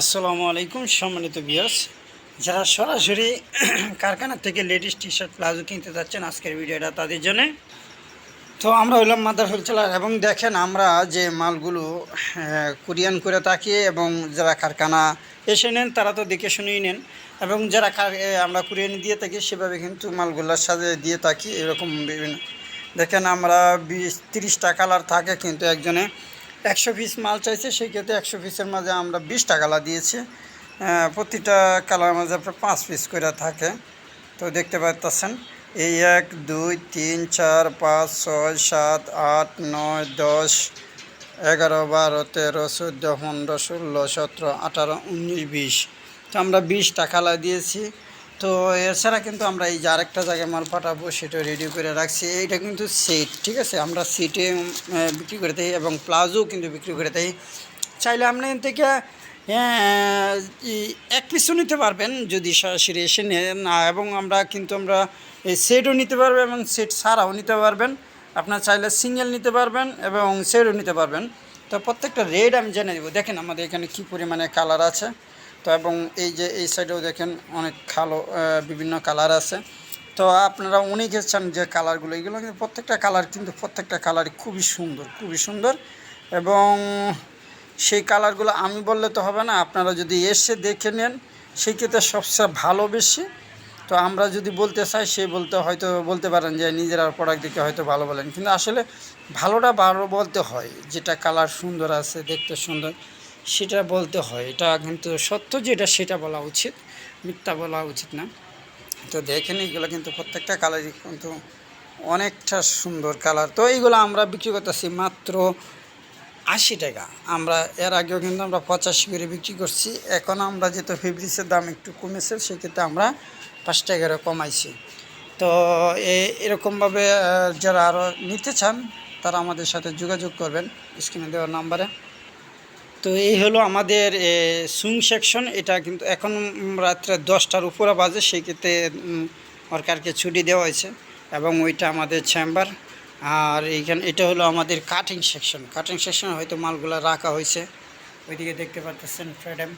আসসালামু আলাইকুম, সম্মানিত বিয়াস যারা সরাসরি কারখানা থেকে লেডিস টি শার্ট প্লাজো কিনতে যাচ্ছেন, আজকের ভিডিওটা তাদের জন্য। তো আমরা হইলাম মাদার হোলসেলার এবং দেখেন আমরা যে মালগুলো কুরিয়ান করে থাকি এবং যারা কারখানা এসে নেন, তারা তো দেখে শুনেই নেন। এবং যারা আমরা কুরিয়ান দিয়ে থাকি, সেভাবে কিন্তু মালগুলোর সাথে দিয়ে থাকি, এরকম বিভিন্ন। দেখেন আমরা বিশ, তিরিশটা কালার থাকে কিন্তু একজনে। একশো পিস মাল চাইছে সেই ক্ষেত্রে একশো পিসের মাঝে আমরা বিশটা কালার দিয়েছি। প্রতিটা কালার মাঝে আপনার পাঁচ পিস করে থাকে। তো দেখতে পাচ্ছেন এই এক, দুই, তিন, চার, পাঁচ, ছয়, সাত, আট, নয়, দশ, এগারো, বারো, তেরো, চোদ্দ, পনেরো, ষোলো, সতেরো, আঠারো, উনিশ, বিশ। তো আমরা বিশটা কালার দিয়েছি। তো এছাড়া কিন্তু আমরা এই যে আরেকটা জায়গায় মাল পাঠাবো, সেটা রেডি করে রাখছি। এইটা কিন্তু সেট ঠিক আছে? আমরা সেটে বিক্রি করে থাকি এবং প্লাজো কিন্তু বিক্রি করে থাকি চাইলে আপনি থেকে এক পিসও নিতে পারবেন যদি সরাসরি এসে আ- এবং আমরা কিন্তু আমরা এই সেটও নিতে পারবেন এবং সেট ছাড়াও নিতে পারবেন। আপনার চাইলে সিঙ্গেল নিতে পারবেন এবং সেটও নিতে পারবেন। তো প্রত্যেকটা রেড আমি জেনে দেবো দেখেন আমাদের এখানে কী পরিমাণে কালার আছে। তো এবং এই যে এই সাইডেও দেখেন অনেক আহ, বিভিন্ন কালার আছে। তো আপনারা অনেক এসেছেন যে কালারগুলো এগুলো কিন্তু প্রত্যেকটা কালার কিন্তু প্রত্যেকটা কালারই খুবই সুন্দর খুবই সুন্দর। এবং সেই কালারগুলো আমি বললে তো হবে না আপনারা যদি এসে দেখে নেন সেই ক্ষেত্রে সবচেয়ে ভালো বেশি। তো আমরা যদি বলতে চাই সে বলতে হয়তো বলতে পারেন যে নিজেরা প্রোডাক্ট দেখে হয়তো ভালো বলেন। কিন্তু আসলে ভালোটা ভালো বলতে হয় যেটা কালার সুন্দর আছে দেখতে সুন্দর। সেটা বলতে হয়। এটা কিন্তু সত্য যেটা সেটা বলা উচিত, মিথ্যা বলা উচিত না। তো দেখেন, এগুলো কিন্তু প্রত্যেকটা কালারই কিন্তু অনেকটা সুন্দর কালার তো এইগুলো আমরা বিক্রি করতেছি মাত্র আশি টাকা। আমরা, এর আগেও কিন্তু আমরা পঁচাশি করে বিক্রি করছি। এখন আমরা যেহেতু ফেব্রিক্সের দাম একটু কমেছে, সেক্ষেত্রে আমরা পাঁচ টাকা করে কমাইছি। তো এরকমভাবে যারা আরও নিতে চান, তারা আমাদের সাথে যোগাযোগ করবেন। স্ক্রিনে দেওয়ার নাম্বারে। তো এই হলো আমাদের সুইং সেকশন এটা কিন্তু এখন রাত্রে দশটার উপরে বাজে সেই ক্ষেত্রে সরকারকে ছুটি দেওয়া হয়েছে এবং ওইটা আমাদের চেম্বার আর এইখানে, এটা হলো আমাদের কাটিং সেকশন কাটিং সেকশন হয়তো মালগুলো রাখা হয়েছে। ওইদিকে দেখতে পাচ্ছেন ফ্রেডেম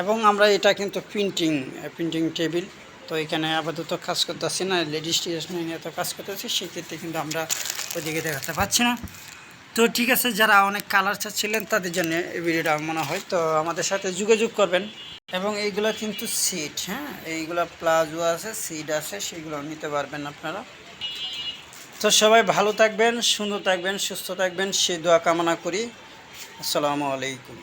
এবং আমরা এটা কিন্তু প্রিন্টিং প্রিন্টিং টেবিল তো এখানে আপাতত কাজ করতেছি না লেডিস স্টেশনারি নিয়ে তো কাজ করতেছি, সেক্ষেত্রে কিন্তু আমরা ওইদিকে দেখাতে পাচ্ছি না। তো ঠিক আছে, যারা অনেক কালার চাচ্ছিলেন, তাদের জন্য এই ভিডিওটা মনে হয়। তো আমাদের সাথে যোগাযোগ করবেন। এবং এইগুলো কিন্তু সিট হ্যাঁ? এইগুলো প্লাজো আছে সিট আছে, সেগুলো নিতে পারবেন আপনারা। তো সবাই ভালো থাকবেন, সুন্দর থাকবেন, সুস্থ থাকবেন, সে দোয়া কামনা করি। আসসালামু আলাইকুম।